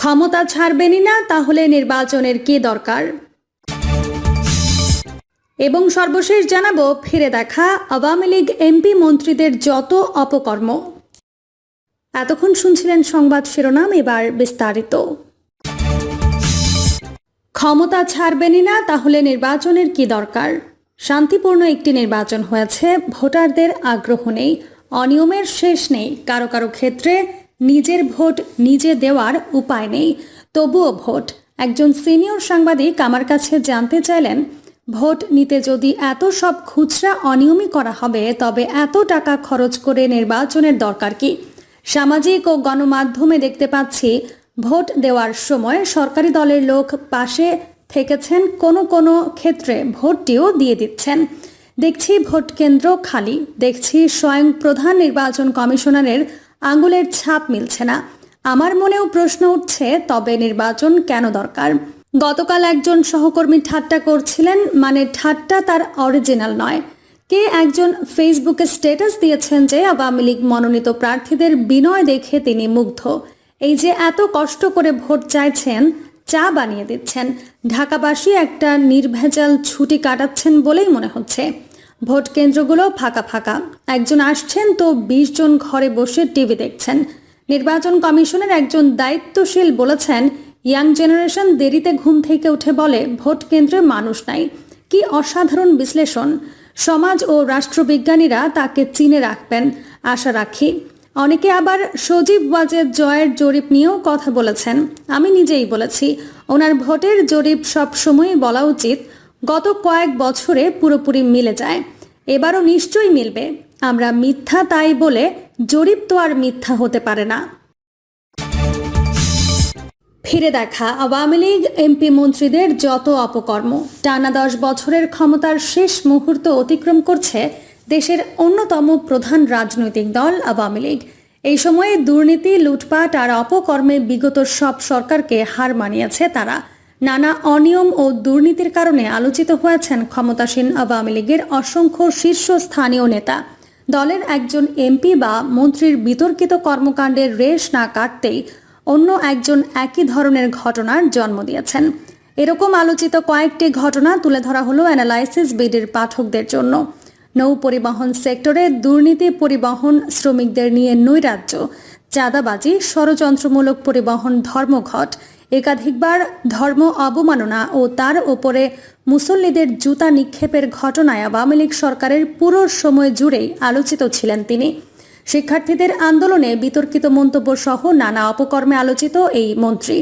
ক্ষমতা ছাড়বেনই না, তাহলে নির্বাচনের কি দরকার? এবং সর্বশেষ জানাব, ফিরে দেখা আওয়ামী লীগ এমপি মন্ত্রীদের যত অপকর্ম। এতক্ষণ শুনছিলেন সংবাদ শিরোনাম, এবার বিস্তারিত। ক্ষমতা ছাড়বেনই না, তাহলে নির্বাচনের কি দরকার? শান্তিপূর্ণ একটি নির্বাচন হয়েছে, ভোটারদের আগ্রহ নেই, অনিয়মের শেষ নেই, কারও কারও ক্ষেত্রে নিজের ভোট নিজে দেওয়ার উপায় নেই। তবুও ভোট। একজন সিনিয়র সাংবাদিক আমার কাছে জানতে চাইলেন, ভোট নিতে যদি এত সব খুচরা অনিয়মই করা হবে, তবে এত টাকা খরচ করে নির্বাচনের দরকার কি? সামাজিক ও গণমাধ্যমে দেখতে পাচ্ছি, ভোট দেওয়ার সময় সরকারি দলের লোক পাশে থেকেছেন, কোনো কোনো ক্ষেত্রে ভোটটিও দিয়ে দিচ্ছেন। দেখছি ভোট কেন্দ্র খালি। দেখছি স্বয়ং প্রধান নির্বাচন কমিশনারের আঙুলের ছাপ মিলছে না। আমার মনেও প্রশ্ন উঠছে, তবে নির্বাচন কেন দরকার? গতকাল একজন সহকর্মী ঠাট্টা করছিলেন মানে ঠাট্টা তার অরিজিনাল নয়। কে একজন ফেসবুকে স্ট্যাটাস দিয়েছেন যে আওয়ামী লীগ মনোনীত প্রার্থীদের বিনয় দেখে তিনি মুগ্ধ। এই যে এত কষ্ট করে ভোট চাইছেন, চা বানিয়ে দিচ্ছেন। ঢাকাবাসী একটা নির্ভেজাল ছুটি কাটাচ্ছেন বলেই মনে হচ্ছে। ভোট কেন্দ্রগুলো ফাঁকা ফাঁকা। একজন আসছেন তো বিশ জন ঘরে বসে টিভি দেখছেন। নির্বাচন কমিশনের একজন দায়িত্বশীল বলেছেন, ইয়াং জেনারেশন দেরিতে ঘুম থেকে উঠে বলে ভোট কেন্দ্রে মানুষ নাই। কি অসাধারণ বিশ্লেষণ। সমাজ ও রাষ্ট্রবিজ্ঞানীরা তাকে চিনে রাখবেন, আশা রাখি। অনেকে আবার সজীব ওয়াজেদ জয়ের জরিপ নিয়েও কথা বলেছেন। আমি নিজেই বলেছি, ওনার ভোটের জরিপ সব সময়ই বলা উচিত। গত কয়েক বছরে পুরোপুরি মিলে যায়। এবারও নিশ্চয়ই মিলবে। আমরা মিথ্যা তাই বলে জরিপ তো আর মিথ্যা হতে পারে না। ফিরে দেখা, আওয়ামী লীগ, এমপি মন্ত্রীদের যত অপকর্ম, টানা দশ বছরের ক্ষমতার শেষ মুহূর্ত অতিক্রম করছে দেশের অন্যতম প্রধান রাজনৈতিক দল আওয়ামী লীগ। এই সময়ে দুর্নীতি, লুটপাট আর অপকর্মে বিগত সব সরকারকে হার মানিয়েছে তারা। নানা অনিয়ম ও দুর্নীতির কারণে আলোচিত হয়েছেন ক্ষমতাসীন আওয়ামী লীগের অসংখ্য শীর্ষস্থানীয় নেতা। দলের একজন এমপি বা মন্ত্রীর বিতর্কিত কর্মকাণ্ডের রেশ না কাটতেই অন্য একজন একই ধরনের ঘটনার জন্ম দিয়েছেন। এরকম আলোচিত কয়েকটি ঘটনা তুলে ধরা হলো অ্যানালাইসিস বিডির পাঠকদের জন্য। নৌ পরিবহন সেক্টরে দুর্নীতি পরিবহন শ্রমিকদের নিয়ে নৈরাজ্য, চাঁদাবাজি, ষড়যন্ত্রমূলক পরিবহন ধর্মঘট একাধিকবার ধর্ম অবমাননা ও তার ওপরে মুসল্লিদের জুতা নিক্ষেপের ঘটনায় আওয়ামী লীগ সরকারের পুরো সময় জুড়েই আলোচিত ছিলেন তিনি। শিক্ষার্থীদের আন্দোলনে বিতর্কিত মন্তব্য সহ নানা অপকর্মে আলোচিত এই মন্ত্রী।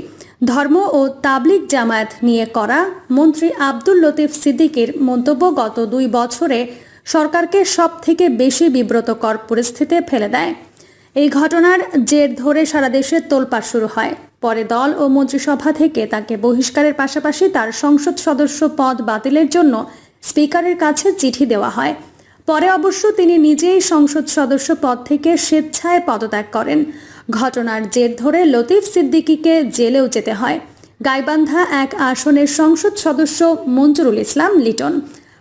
ধর্ম ও তাবলিক জামায়াত নিয়ে করা মন্ত্রী আব্দুল লতিফ সিদ্দিকীর মন্তব্য গত দুই বছরে সরকারকে সব থেকে বেশি বিব্রতকর পরিস্থিতিতে ফেলে দেয়। এই ঘটনার জের ধরে সারা দেশে তোলপাড় শুরু হয়। পরে দল ও মন্ত্রিসভা থেকে তাকে বহিষ্কারের পাশাপাশি তার সংসদ সদস্য পদ বাতিলের জন্য স্পিকারের কাছে চিঠি দেওয়া হয়। পরে অবশ্য তিনি নিজেই সংসদ সদস্য পদ থেকে স্বেচ্ছায় পদত্যাগ করেন। ঘটনার জের ধরে লতিফ সিদ্দিকীকে জেলেও যেতে হয়। গাইবান্ধা এক আসনের সংসদ সদস্য মঞ্জুরুল ইসলাম লিটন।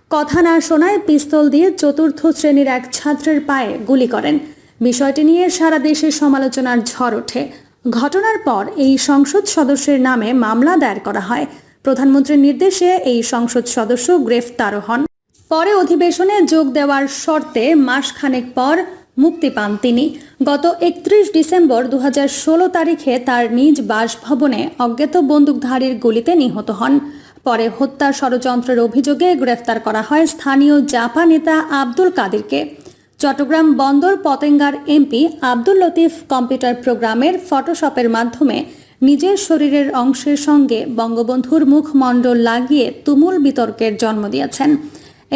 কথা না শোনায় পিস্তল দিয়ে চতুর্থ শ্রেণির এক ছাত্রের পায়ে গুলি করেন। বিষয়টি নিয়ে সারা দেশে সমালোচনার ঝড় ওঠে। ঘটনার পর এই সংসদ সদস্যের নামে মামলা দায়ের করা হয়। প্রধানমন্ত্রীর নির্দেশে এই সংসদ সদস্য গ্রেফতারও হন। পরে অধিবেশনে যোগ দেওয়ার শর্তে মাসখানেক পর মুক্তি পান তিনি। গত একত্রিশ ডিসেম্বর দু হাজার ষোলো তারিখে তার নিজ বাসভবনে অজ্ঞাত বন্দুকধারীর গুলিতে নিহত হন। পরে হত্যা ষড়যন্ত্রের অভিযোগে গ্রেফতার করা হয় স্থানীয় জাপা নেতা আব্দুল কাদিরকে। চট্টগ্রাম বন্দর পতেঙ্গার এমপি আব্দুল লতিফ কম্পিউটার প্রোগ্রামের ফটোশপের মাধ্যমে নিজের শরীরের অংশের সঙ্গে বঙ্গবন্ধুর মুখমণ্ডল লাগিয়ে তুমুল বিতর্কের জন্ম দিয়েছেন।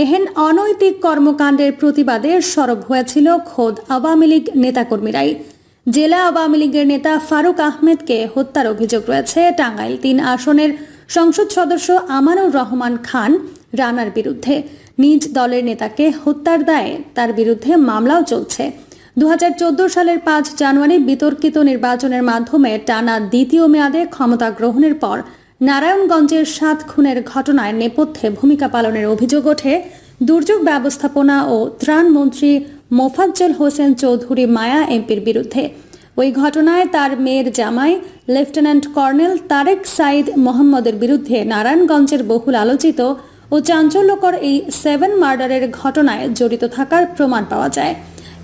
এহেন অনৈতিক কর্মকাণ্ডের প্রতিবাদে সরব হয়েছিল খোদ আওয়ামী লীগ নেতাকর্মীরাই। জেলা আওয়ামী লীগের নেতা ফারুক আহমেদকে হত্যার অভিযোগ রয়েছে। টাঙ্গাইল তিন আসনের সংসদ সদস্য আমানুর রহমান খান রানার বিরুদ্ধে। নিজ দলের নেতাকে হত্যার দায়ে তার বিরুদ্ধে মামলাও চলছে। দু হাজার চোদ্দ সালের পাঁচ জানুয়ারি বিতর্কিত নির্বাচনের মাধ্যমে টানা দ্বিতীয় মেয়াদে ক্ষমতা গ্রহণের পর নারায়ণগঞ্জের সাত খুনের ঘটনায় নেপথ্যে ভূমিকা পালনের অভিযোগ ওঠে। দুর্যোগ ব্যবস্থাপনা ও ত্রাণ মন্ত্রী মোফাজ্জল হোসেন চৌধুরী মায়া এমপির বিরুদ্ধে। ওই ঘটনায় তার মেয়ের জামাই, লেফটেন্যান্ট কর্নেল তারেক সাইদ মোহাম্মদের বিরুদ্ধে নারায়ণগঞ্জের বহুল আলোচিত ও চাঞ্চল্যকর এই সেভেন মার্ডারের ঘটনায় জড়িত থাকার প্রমাণ পাওয়া যায়।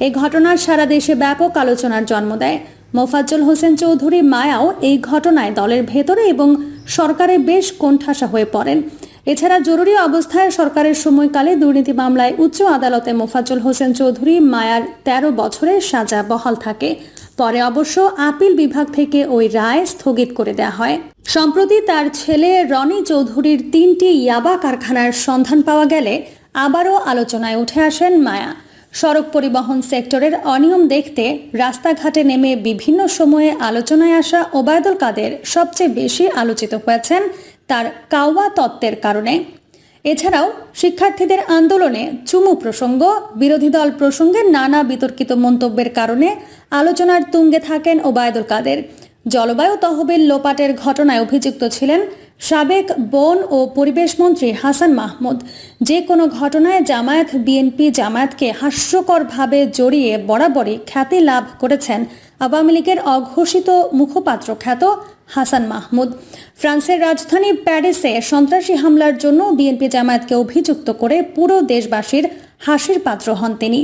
এই ঘটনার সারা দেশে ব্যাপক আলোচনার জন্ম দেয়। মোফাজ্জল হোসেন চৌধুরী মায়াও এই ঘটনায় দলের ভেতরে এবং সরকারে বেশ কোণঠাসা হয়ে পড়েন। এছাড়া জরুরি অবস্থায় সরকারের সময়কালে দুর্নীতি মামলায় উচ্চ আদালতে মোফাজ্জল হোসেন চৌধুরী মায়ার ১৩ বছরের সাজা বহাল থাকে। পরে অবশ্য আপিল বিভাগ থেকে ওই রায় স্থগিত করে দেওয়া হয়। সম্প্রতি তার ছেলে রনি চৌধুরীর তিনটি ইয়াবা কারখানার সন্ধান পাওয়া গেলে আবারও আলোচনায় উঠে আসেন মায়া। সড়ক পরিবহন সেক্টরের অনিয়ম দেখতে রাস্তাঘাটে নেমে বিভিন্ন সময়ে আলোচনায় আসা ওবায়দুল কাদের সবচেয়ে বেশি আলোচিত হয়েছেন তার কাওয়া তত্ত্বের কারণে। এছাড়াও শিক্ষার্থীদের আন্দোলনে চুমু প্রসঙ্গ, বিরোধী দল প্রসঙ্গে নানা বিতর্কিত মন্তব্যের কারণে আলোচনার তুঙ্গে থাকেন ওবায়দুল কাদের। জলবায়ু তহবিল লোপাটের ঘটনায় অভিযুক্ত ছিলেন সাবেক বন ও পরিবেশ মন্ত্রী হাসান মাহমুদ। যে কোনো ঘটনায় জামায়াত বিএনপি জামায়াতকে হাস্যকরভাবে জড়িয়ে বরাবরই খ্যাতি লাভ করেছেন আওয়ামী লীগের অঘোষিত মুখপাত্র খ্যাত হাসান মাহমুদ। ফ্রান্সের রাজধানী প্যারিসে সন্ত্রাসী হামলার জন্য বিএনপি জামায়াতকে অভিযুক্ত করে পুরো দেশবাসীর হাসির পাত্র হন তিনি।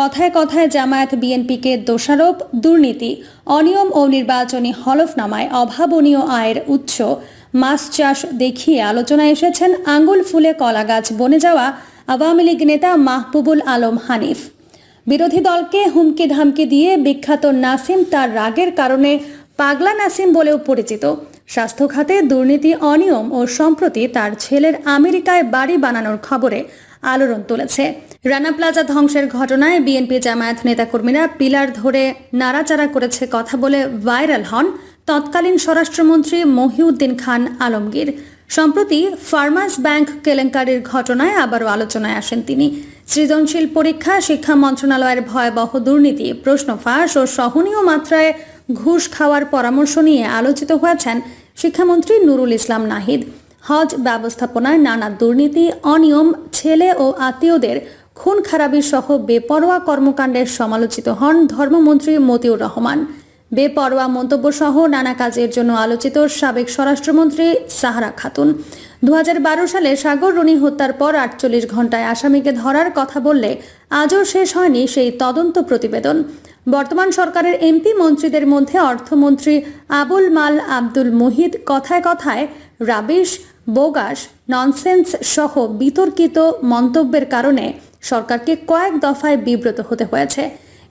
কথায় কথায় জামায়াত বিএনপিকে দোষারোপ, দুর্নীতি, অনিয়ম ও নির্বাচনী হলফনামায় অভাবনীয় আয়ের উৎস, মাছ চাষ দেখিয়ে আলোচনায় এসেছেন আঙ্গুল ফুলে কলা গাছ বনে যাওয়া আওয়ামী লীগ নেতা মাহবুবুল আলম হানিফ। বিরোধী দলকে হুমকি ধামকি দিয়ে বিখ্যাত নাসিম তার রাগের কারণে পাগলা নাসিম বলেও পরিচিত। স্বাস্থ্য খাতে দুর্নীতি, অনিয়ম ও সম্প্রতি তার ছেলের আমেরিকায় বাড়ি বানানোর খবরে আলোড়ন তুলেছে। রানা প্লাজা ধ্বংসের ঘটনায় বিএনপি জামায়াত নেতাকর্মীরা পিলার ধরে নাড়াচাড়া করেছে কথা বলে ভাইরাল হন তৎকালীন স্বরাষ্ট্রমন্ত্রী মহিউদ্দিন খান আলমগীর। সম্প্রতি ফার্মার্স ব্যাংক কেলেঙ্কারির ঘটনায় আবারও আলোচনায় আসেন তিনি। সৃজনশীল পরীক্ষা, শিক্ষা মন্ত্রণালয়ের ভয়াবহ দুর্নীতি প্রশ্ন ফাঁস ও সহনীয় মাত্রায় ঘুষ খাওয়ার পরামর্শ নিয়ে আলোচিত হয়েছেন শিক্ষামন্ত্রী নুরুল ইসলাম নাহিদ। হজ ব্যবস্থাপনায় নানা দুর্নীতি, অনিয়ম, ছেলে ও আত্মীয়দের খুন খারাপি সহ বেপরোয়া কর্মকাণ্ডের সমালোচিত হন ধর্মমন্ত্রী মতিউর রহমান। বেপরোয়া মন্তব্য সহ নানা কাজের জন্য আলোচিত সাবেক স্বরাষ্ট্রমন্ত্রী সাহারা খাতুন। দু হাজার বারো সালে সাগর রনি হত্যার পর আটচল্লিশ ঘন্টায় আসামিকে ধরার কথা বললে আজও শেষ হয়নি সেই তদন্ত প্রতিবেদন। বর্তমান সরকারের এমপি মন্ত্রীদের মধ্যে অর্থমন্ত্রী আবুল মাল আব্দুল মুহিদ কথায় কথায় রাবিশ, বোগাস, ননসেন্স সহ বিতর্কিত মন্তব্যের কারণে সরকারকে কয়েক দফায় বিব্রত হতে হয়েছে।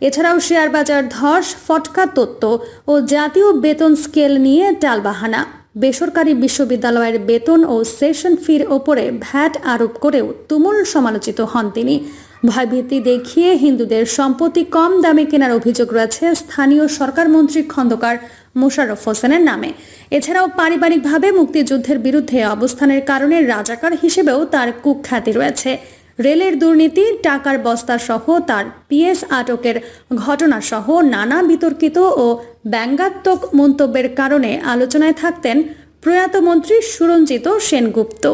এছাড়াও শেয়ার বাজার ধস, ফটকা তত্ত্ব ও জাতীয় বেতন স্কেল নিয়ে টালবাহানা। বেসরকারি বিশ্ববিদ্যালয়ের বেতন ও সেশন ফির ওপরে ভ্যাট আরোপ করেও তুমুল সমালোচিত হন তিনি। ভয়ভীতি দেখিয়ে হিন্দুদের সম্পত্তি কম দামে কেনার অভিযোগ রয়েছে স্থানীয় সরকার মন্ত্রী খন্দকার মোশাররফ হোসেনের নামে। এছাড়াও পারিবারিকভাবে মুক্তিযুদ্ধের বিরুদ্ধে অবস্থানের কারণে রাজাকার হিসেবেও তার কুখ্যাতি রয়েছে। রেলের দুর্নীতি, টাকার বস্তা সহ তার পিএস আটকের ঘটনা সহ নানা বিতর্কিত ও ব্যঙ্গাত্মক মন্তব্যের কারণে আলোচনায় থাকতেন প্রয়াত মন্ত্রী সুরঞ্জিত সেনগুপ্ত।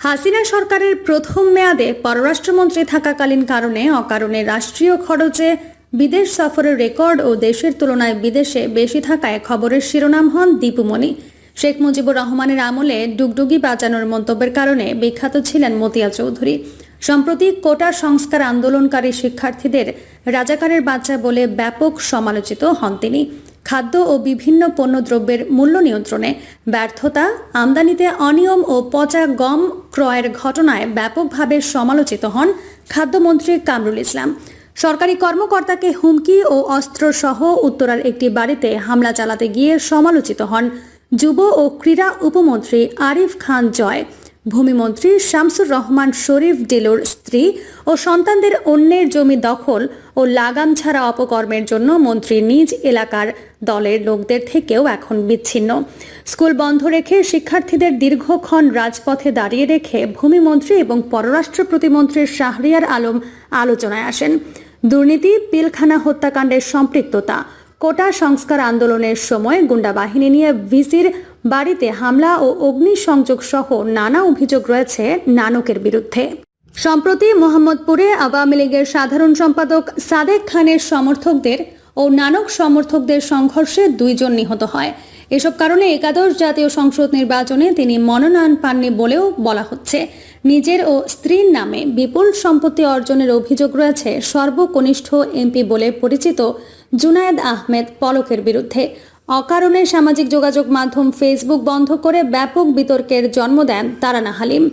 হাসিনা সরকারের প্রথম মেয়াদে পররাষ্ট্রমন্ত্রী থাকাকালীন কারণে অকারণে রাষ্ট্রীয় খরচে বিদেশ সফরের রেকর্ড ও দেশের তুলনায় বিদেশে বেশি থাকায় খবরের শিরোনাম হন দীপুমণি শেখ মুজিবুর রহমানের আমলে ডুগডুগি বাজানোর মন্তব্যের কারণে বিখ্যাত ছিলেন মতিয়া চৌধুরী। সম্প্রতি কোটা সংস্কার আন্দোলনকারী শিক্ষার্থীদের রাজাকারের বাচ্চা বলে ব্যাপক সমালোচিত হন তিনি। খাদ্য ও বিভিন্ন পণ্যদ্রব্যের মূল্য নিয়ন্ত্রণে ব্যর্থতা, আমদানিতে অনিয়ম ও পচা গম ক্রয়ের ঘটনায় ব্যাপকভাবে সমালোচিত হন খাদ্যমন্ত্রী কামরুল ইসলাম। সরকারি কর্মকর্তাকে হুমকি ও অস্ত্রসহ উত্তরার একটি বাড়িতে হামলা চালাতে গিয়ে সমালোচিত হন যুব ও ক্রীড়া উপমন্ত্রী আরিফ খান জয়। ভূমিমন্ত্রী শামসুর রহমান শরীফ, ডিলোর স্ত্রী ও সন্তানদের অন্যের জমি দখল ও লাগাম ছাড়া অপকর্মের জন্য মন্ত্রী নিজ এলাকার দলের লোকদের থেকেও এখন বিচ্ছিন্ন। স্কুল বন্ধ রেখে শিক্ষার্থীদের দীর্ঘক্ষণ রাজপথে দাঁড়িয়ে রেখে ভূমিমন্ত্রী এবং পররাষ্ট্র প্রতিমন্ত্রী শাহরিয়ার আলম আলোচনায় আসেন। দুর্নীতি, পিলখানা হত্যাকাণ্ডের সম্পৃক্ততা, কোটা সংস্কার আন্দোলনের সময় গুন্ডা বাহিনী নিয়ে ভিসির বাড়িতে হামলা ও অগ্নিসংযোগ সহ নানা অভিযোগ রয়েছে নানকের বিরুদ্ধে। সম্প্রতি মোহাম্মদপুরে আওয়ামী লীগের সাধারণ সম্পাদক সাদেক খানের সমর্থকদের ও নানক সমর্থকদের সংঘর্ষে দুইজন নিহত হয়। এসব কারণে একাদশ জাতীয় সংসদ নির্বাচনে তিনি মনোনয়ন পাননি বলেও বলা হচ্ছে। নিজের ও স্ত্রীর নামে বিপুল সম্পত্তি অর্জনের অভিযোগ রয়েছে সর্বকনিষ্ঠ এমপি বলে পরিচিত জুনায়েদ আহমেদ পলকের বিরুদ্ধে। অকারণে সামাজিক যোগাযোগ মাধ্যম ফেসবুক বন্ধ করে ব্যাপক বিতর্কের জন্ম দেন তারানা হালিম।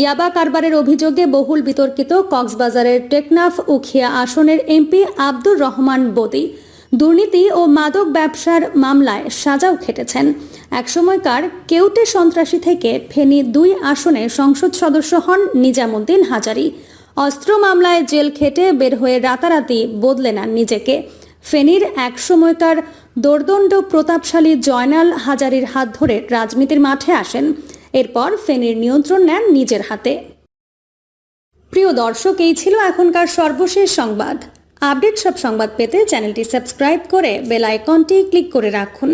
ইয়াবা কারবারের অভিযোগে বহুল বিতর্কিত কক্সবাজারের টেকনাফ উখিয়া আসনের এমপি আব্দুর রহমান বদি। দুর্নীতি ও মাদক ব্যবসার মামলায় সাজাও খেটেছেন। একসময়কার কেউটে সন্ত্রাসী থেকে ফেনী দুই আসনে সংসদ সদস্য হন নিজামুদ্দিন হাজারি। অস্ত্র মামলায় জেল খেটে বের হয়ে রাতারাতি বদলে নেন নিজেকে। ফেনীর এক সময়কার দোর্দণ্ড প্রতাপশালী জয়নাল হাজারির হাত ধরে রাজনীতির মাঠে আসেন। এরপর ফেনীর নিয়ন্ত্রণ নেন নিজের হাতে। প্রিয় দর্শক, এই ছিল এখনকার সর্বশেষ সংবাদ। আপডেট সব সংবাদ পেতে চ্যানেলটি সাবস্ক্রাইব করে বেল আইকনটি ক্লিক করে রাখুন।